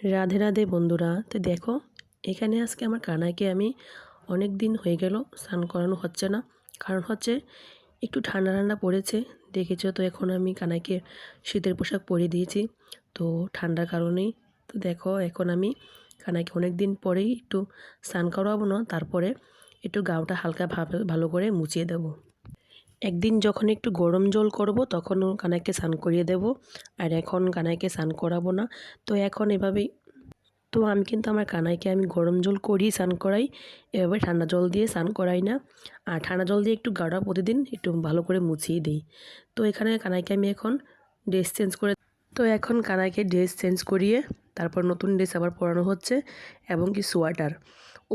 রাধে রাধে বন্ধুরা, তো দেখো, এখানে আজকে আমার কানাইকে আমি অনেক দিন হয়ে গেল স্নান করানো হচ্ছে না। কারণ হচ্ছে, একটু ঠান্ডা ঠান্ডা পড়েছে, দেখেছ তো এখন আমি কানাইকে শীতের পোশাক পরিয়ে দিয়েছি, তো ঠান্ডার কারণেই। তো দেখো, এখন আমি কানাইকে অনেক দিন পরেই একটু স্নান করাবো না, তারপরে একটু গাওটা হালকা ভালো করে মুছিয়ে দেবো। একদিন যখন একটু গরম জল করব, তখন কানাইকে স্নান করিয়ে দেব। আর এখন কানাইকে স্নান করাবো না। তো এখন এভাবেই, তো আমি কিন্তু আমার কানাইকে আমি গরম জল করিয়ে স্নান করাই। এভাবে ঠান্ডা জল দিয়ে স্নান করাই না। আর ঠান্ডা জল দিয়ে একটু গাড়া প্রতিদিন একটু ভালো করে মুছিয়ে দিই। তো এখানে কানাইকে আমি এখন ড্রেস চেঞ্জ করে, তো এখন কানাইকে ড্রেস চেঞ্জ করিয়ে তারপর নতুন ড্রেস আবার পরানো হচ্ছে এবং কি সোয়াটার।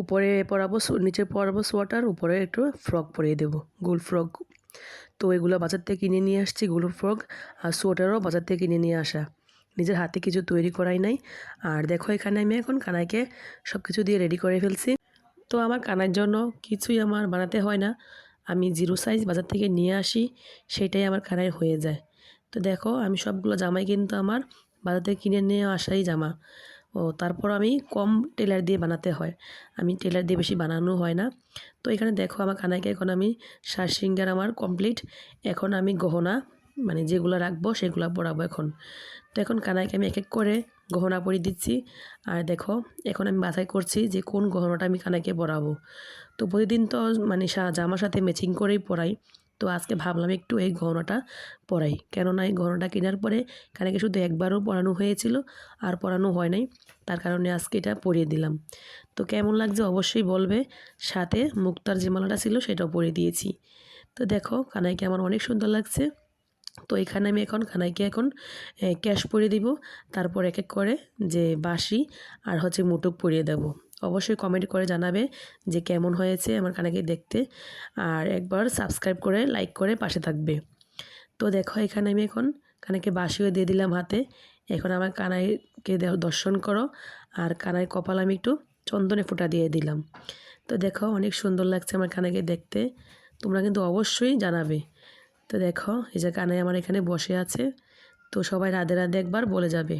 উপরে পরাবো নিচে পরাবো সোয়াটার, উপরে একটু ফ্রক পরিয়ে দেবো, গোল ফ্রক তো এগুলো বাজার থেকে কিনে নিয়ে আসছি গুলো ফ্রক আর সোয়েটারও বাজার থেকে কিনে নিয়ে আসা। নিজের হাতে কিছু তৈরি করাই নাই। আর দেখো এখানে আমি এখন কানাইকে সব কিছু দিয়ে রেডি করে ফেলছি। তো আমার কানার জন্য কিছুই আমার বানাতে হয় না। আমি জিরো সাইজ বাজার থেকে নিয়ে আসি, সেটাই আমার কানায় হয়ে যায়। তো দেখো আমি সবগুলো জামাই কিন্তু আমার বাজার থেকে কিনে নিয়ে আসাই জামা। ও তারপর আমি কম টেলার দিয়ে বানাতে হয়। আমি টেলার দিয়ে বেশি বানানো হয় না। তো এখানে দেখো আমার কানাইকে এখন আমি সার সিঙ্গার আমার কমপ্লিট এখন আমি গহনা মানে যেগুলো রাখব সেগুলো পরাবো এখন। তো এখন কানাইকে আমি এক এক করে গহনা পরিয়ে দিচ্ছি। আর দেখো, এখন আমি বাছাই করছি যে কোন গহনাটা আমি কানাইকে পরাবো। তো প্রতিদিন তো মানে জামার সাথে ম্যাচিং করেই পরাই। তো আজকে ভাবলাম একটু এই গহনাটা পরাই। কেননা এই গহনাটা কেনার পরে কানাকে শুধু একবারও পরানো হয়েছিল আর পরানো হয় নাই, তার কারণে আজকে এটা পরিয়ে দিলাম। তো কেমন লাগছে অবশ্যই বলবে, সাথে মুক্তার যে মালাটা ছিল সেটাও পরিয়ে দিয়েছি। তো দেখো কানাইকে আমার অনেক সুন্দর লাগছে। তো এখানে আমি এখন কানাইকে এখন ক্যাশ পরিয়ে দিব, তারপর এক এক করে যে বাসি আর হচ্ছে মুটুক পরিয়ে দেব। অবশ্যই কমেন্ট করে জানাবে যে কেমন হয়েছে আমার কানাকে দেখতে। আর একবার সাবস্ক্রাইব করে লাইক করে পাশে থাকবে। তো দেখো এখানে আমি এখন কানাকে বাসিও দিয়ে দিলাম হাতে। এখন আমার কানাইকে দর্শন করো। আর কানাই কপাল আমি একটু চন্দনে ফোঁটা দিয়ে দিলাম। তো দেখো অনেক সুন্দর লাগছে আমার কানাকে দেখতে। তোমরা কিন্তু অবশ্যই জানাবে। তো দেখো এই যে কানাই আমার এখানে বসে আছে। তো সবাই রাধে রাধে একবার বলে যাবে।